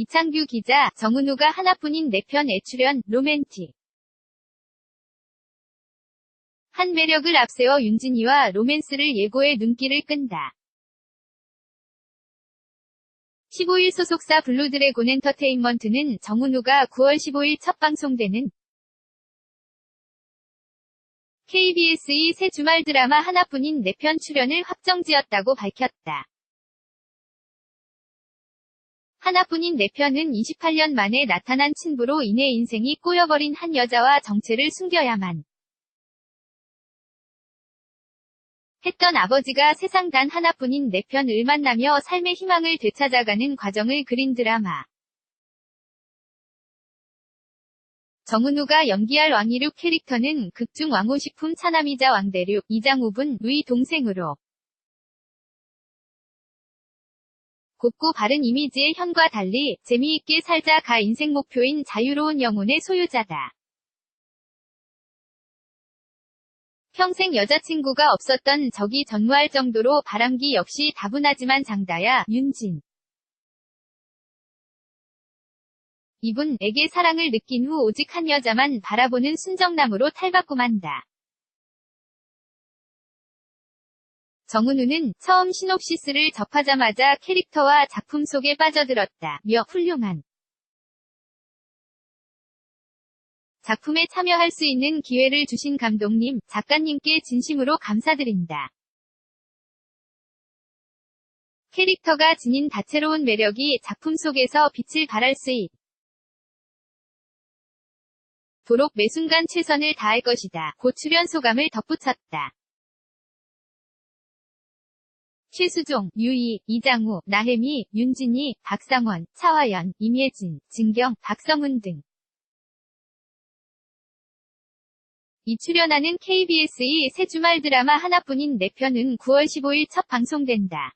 이창규 기자, 정은우가 하나뿐인 4편에 출연, 로맨틱. 한 매력을 앞세워 윤진이와 로맨스를 예고해 눈길을 끈다. 15일 소속사 블루드래곤 엔터테인먼트는 정은우가 9월 15일 첫 방송되는 KBS2 새 주말 드라마 하나뿐인 4편 출연을 확정지었다고 밝혔다. 하나뿐인 4편은 28년 만에 나타난 친부로 인해 인생이 꼬여버린 한 여자와 정체를 숨겨야만 했던 아버지가 세상 단 하나뿐인 4편을 만나며 삶의 희망을 되찾아가는 과정을 그린 드라마. 정은우가 연기할 왕이륙 캐릭터는 극중 왕호식품 차남이자 왕대륙, 이장우분, 루이 동생으로 곱고 바른 이미지의 현과 달리 재미있게 살자가 인생 목표인 자유로운 영혼의 소유자다. 평생 여자친구가 없었던 적이 전무할 정도로 바람기 역시 다분하지만 장다야, 윤진. 이분에게 사랑을 느낀 후 오직 한 여자만 바라보는 순정남으로 탈바꿈한다. 정은우는 처음 시놉시스를 접하자마자 캐릭터와 작품 속에 빠져들었다. 며 훌륭한 작품에 참여할 수 있는 기회를 주신 감독님, 작가님께 진심으로 감사드린다. 캐릭터가 지닌 다채로운 매력이 작품 속에서 빛을 발할 수 있. 도록 매 순간 최선을 다할 것이다. 고 출연 소감을 덧붙였다. 최수종, 유이, 이장우, 나혜미, 윤진희, 박상원, 차화연, 임예진, 진경, 박성훈 등. 이 출연하는 KBS2 새 주말 드라마 하나뿐인 4편은 9월 15일 첫 방송된다.